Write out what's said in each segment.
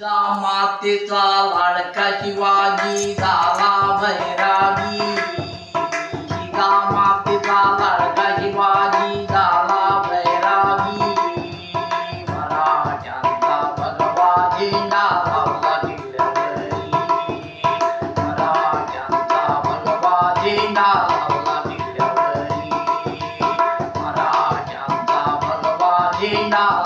जा मातेचा लाडका शिवाजी झाला बैरागी. जा मातेचा लाडका शिवाजी झाला बैरागी. मराठ्यांचा भगवा झेंडा लावला दिल्लरी मराठ्यांचा भगवा झेंडा लावला दिल्लरी मराठ्यांचा भगवा झेंडा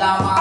da.